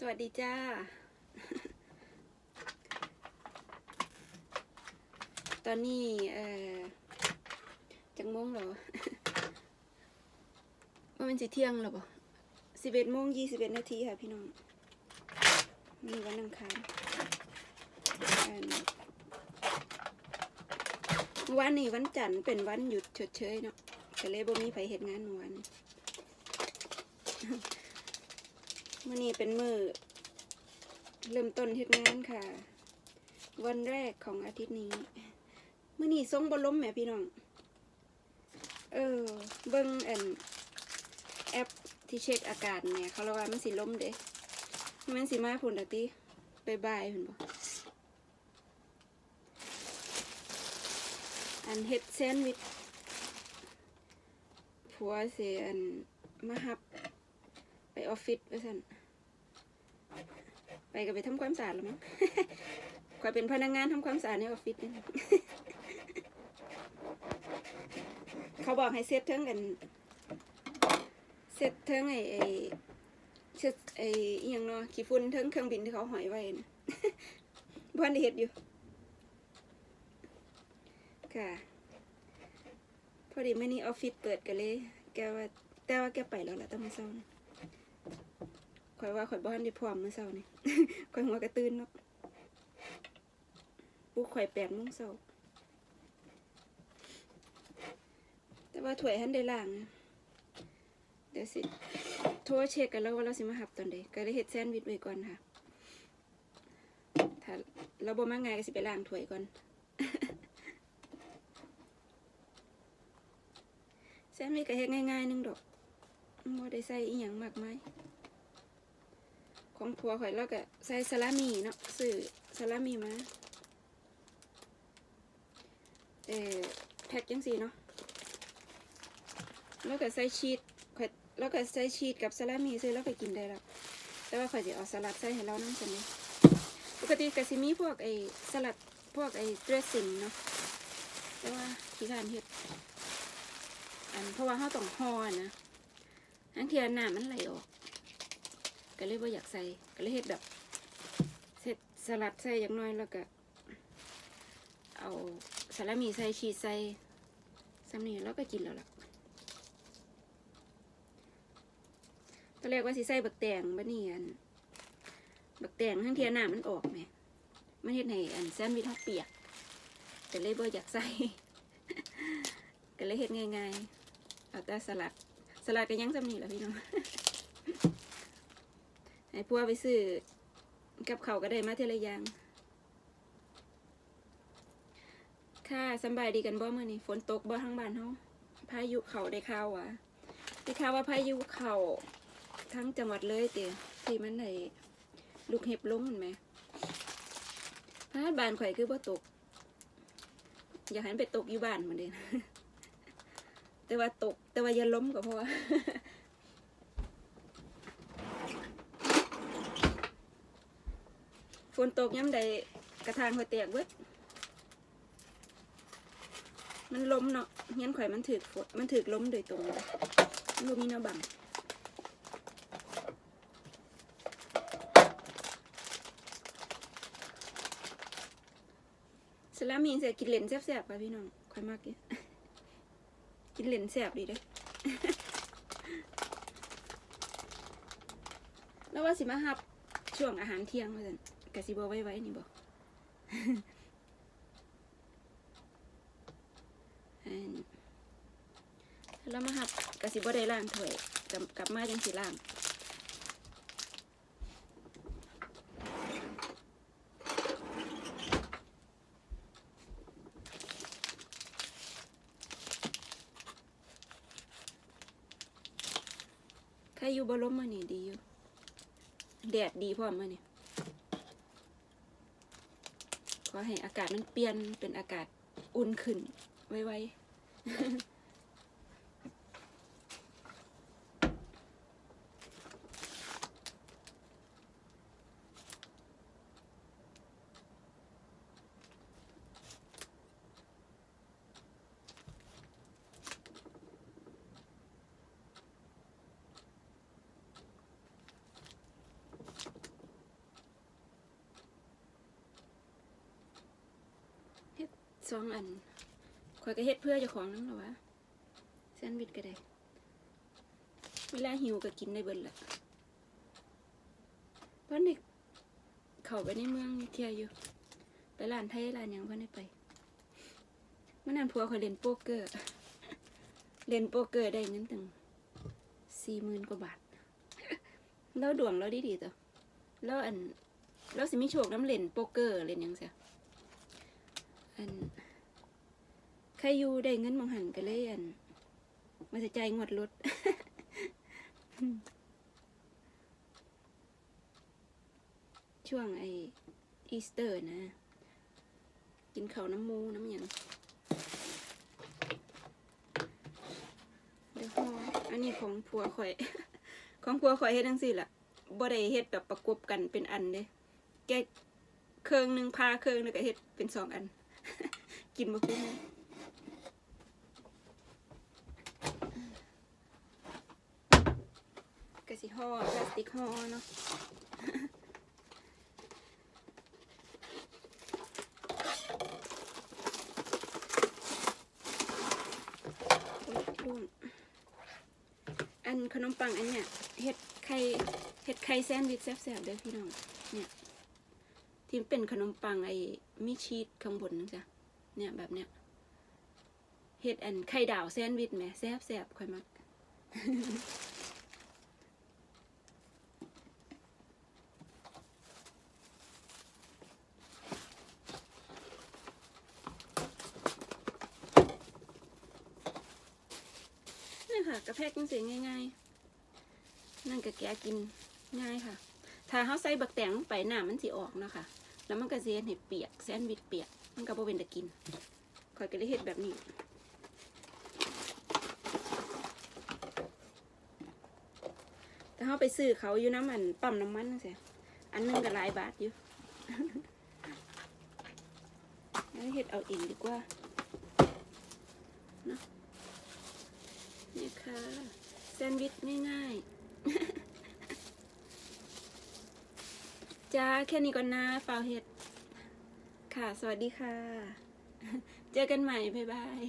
สวัสดีจ้า ตอนนี้เอ่อจังโมงเหรอว่ามันสิเที่ยงหรอปะสิบเอ็ดโมงยี่สิบเอ็ดนาทีค่ะพี่น้องมีวันอังคารอันเมื่อวานนี้วันจันทร์เป็นวันหยุดชดเชยเนาะก็เลยบ่มีไผเฮ็ดงานวาน มื่อนี้เป็นมือ เริ่มต้นเฮ็ดงานค่ะ วันแรกของอาทิตย์นี้มื่อนี้ทรงบอล้มแหมพี่น้อง เออ เบิ่งแอนแอปที่เช็คอากาศเนี่ยเขาเรียกว่ามันสิล้มเด้มันสิมาผุนตะติบายบายพุ่นบ่อันเฮ็ดแซนด์วิชผัวเสียอันมาฮับ ไปออฟฟิศว่าสัน ก็ไปทำความสะอาดแล้วมั้งคอยเป็นพนักงานทำความสะอาดในออฟฟิศนี่เขาบอกให้เซตเทิงกันเซตเทิงไอ้ไอ้เซตไอ้ยังเนาะขี้ฝุ่นเทิงเครื่องบินที่เขาหอยไว้นะบ้านเฮ็ดอยู่ ค่ะ พอดีไม่นี่ออฟฟิศเปิดกันเลย แกว่าแต่ว่าแกไปแล้วแหละต้องมาเศร้านะ ข่อยว่าข่อยบ้านได้พร้อมเมื่อเช้านี่ข่อยหัวกระตื้นเนาะปลุกข่อยแปดโมงเช้าแต่ว่าถ้วยหันได้ล้างนะเดี๋ยวสิโทรเช็คกันแล้วว่าเราสิมาหับตอนใดก็เลยเฮ็ดแซนด์วิชไว้ก่อนค่ะถ้าเราบ่มาง่ายก็สิไปล้างถ้วยก่อนแซนด์วิชก็เฮ็ดง่ายๆหนึงดอกบ่ได้ใส่อีหยังมากมาย ของผัวข่อยแล้วก็ใส่สลามีเนาะซื้อสลามีมาเออแพ็คจังสีเนาะแล้วก็ใส่ชีสข่อยแล้วก็ใส่ชีสกับสลามีซื้อแล้วก็กินได้แล้วแต่ว่าข่อยจะเอาสลัดใส่ให้เรานั่งสันนี้ปกติก็สิมีพวกไอ้สลัดพวกไอ้เดรสซิ่งเนาะแต่ว่าขี้การเฮ็ดอันเพราะว่าเขาต้องห่อนะทั้งเทียน้ำมันไหลออก ก็เลยว่าอยากใส่ก็เลยเฮ็ดแบบเสร็จสลัดใส่อย่างน้อยแล้วก็ เอาสาลามีใส่ชีสใส่ซ้ำนี่แล้วก็กินแล้วล่ะตอนแรกว่าสิใส่บักแตงบัดนี้อันบักแตงทั้งเทียน้ำมันออกไหมมันเฮ็ดให้อันแซนวิชเขาเปียกก็เลยบ่อยากใส่ก็เลยเฮ็ดง่ายๆเอาแต่สลัดสลัดก็ยังซ้ำนี่แหละพี่น้อง ให้พวไปซื้อกับเขาก็ได้มาเทละอย่าง ค่ะสบายดีกันบ่เมื่อนี้ฝนตกบ่ทั้งบ้านเฮาพายุเขาได้ข่าวว่าได้ข่าวว่าพายุเขาทั้งจังหวัดเลยเตะที่มันได้ลูกเห็บลงเห็นไหมพาดบานข่อยคือบ่ตก อยากให้ไปตกอยู่บ้านเหมือนเดิมแต่ว่าตกแต่ว่าอย่าล้มก็พอ ฝนตกย้ำใดกระทางข่อยแตกเบิดมันล้มเนาะเงี้ยนข่อยมันถือฝนมันถือล้มโดยตรงเลยมันบ่มีแนวบังสลามีเสียกินเหรนแซ่บๆค่ะพี่น้องข่อยมากกินกินเหรนแซ่บดีเด้อแล้วว่าสิมาฮับช่วงอาหารเที่ยงว่าซั่น กะสิบ่ไว้ไว้นี่บ่อันแล้วมาหับกะสิบ่ได้ล้างถ้วยกลับกลับมาจังสิล้างใครอยู่บ่ล้มมานี่ดีอยู่แดดดีพร้อมมาเนี่ย ขอให้อากาศมันเปลี่ยนเป็นอากาศอุ่นขึ้นไวๆ สองอันข่อยก็เฮ็ดเพื่อเจ้าของนั่นหรอวะแซนด์วิชก็ได้ เวลาหิวก็กินได้เบิดละเพราะเด็กเข้าไปในเมืองเที่ยวอยู่ ไปร้านไทยร้านหยังเพิ่นได้ไปเมื่อนั้นผัวข่อยเล่นโป๊กเกอร์ เล่นโป๊กเกอร์ได้เงินตั้งสี่หมื่นกว่าบาท แล้วดวงเราดีดีๆตัวแล้วอันแล้วสิมีโชคน้ำเล่นโป๊กเกอร์เล่นหยังเสีย อันใครอยู่ได้เงินมองหันก็เลยอันมาจะใจงวดรถช่วงไออีสเตอร์นะ กินข้าวน้ำมูน้ำยังเดี๋ยวออันนี้ของผัวข่อย ของผัวข่อยเฮ็ดจังซี่ล่ะบ่ได้เฮ็ดแบบประกบกันเป็นอันเด้แกเครื่องหนึ่งพาเครื่องหนึงก็เฮ็ดเป็นสองอัน กินบ่คุ้มเลยก็สิห่อพลาสติกห่อเนาะอันขนมปังอันเนี้ยเห็ดไข่เห็ดไข่แซนด์วิชแซ่บๆเด้อพี่น้องเนี่ย ที่เป็นขนมปังไอ้มีชีสข้างบนนึงจ้ะเนี่ยแบบเนี้ยเห็ดอันไข่ดาวแซนด์วิชแหมแซ่บค่อยมักนี่ค่ะกระแพกจังสีง่ายๆ นั่นก็แกะกินง่ายค่ะ ถ้าเขาใส่บักแตงลงไปหน้ำมันสิออกนะคะแล้วมันก็สิเฮ็ดให้เปียกแซนด์วิชเปียก มันก็บ่เป็นตะกินข่อยก็เลยเฮ็ดแบบนี้แต่เขาไปซื้อเขาอยู่น้ำมันปั๊มน้ำมันจังซี่อันนึงก็หลายบาทอยู่แล้วเฮ็ดเอาเองดีกว่านี่ค่ะแซนด์วิชง่ายๆ จ้า แค่นี้ก่อนนะฟาวเฮ็ด ค่ะ สวัสดีค่ะ เจอกันใหม่ บ๊ายบาย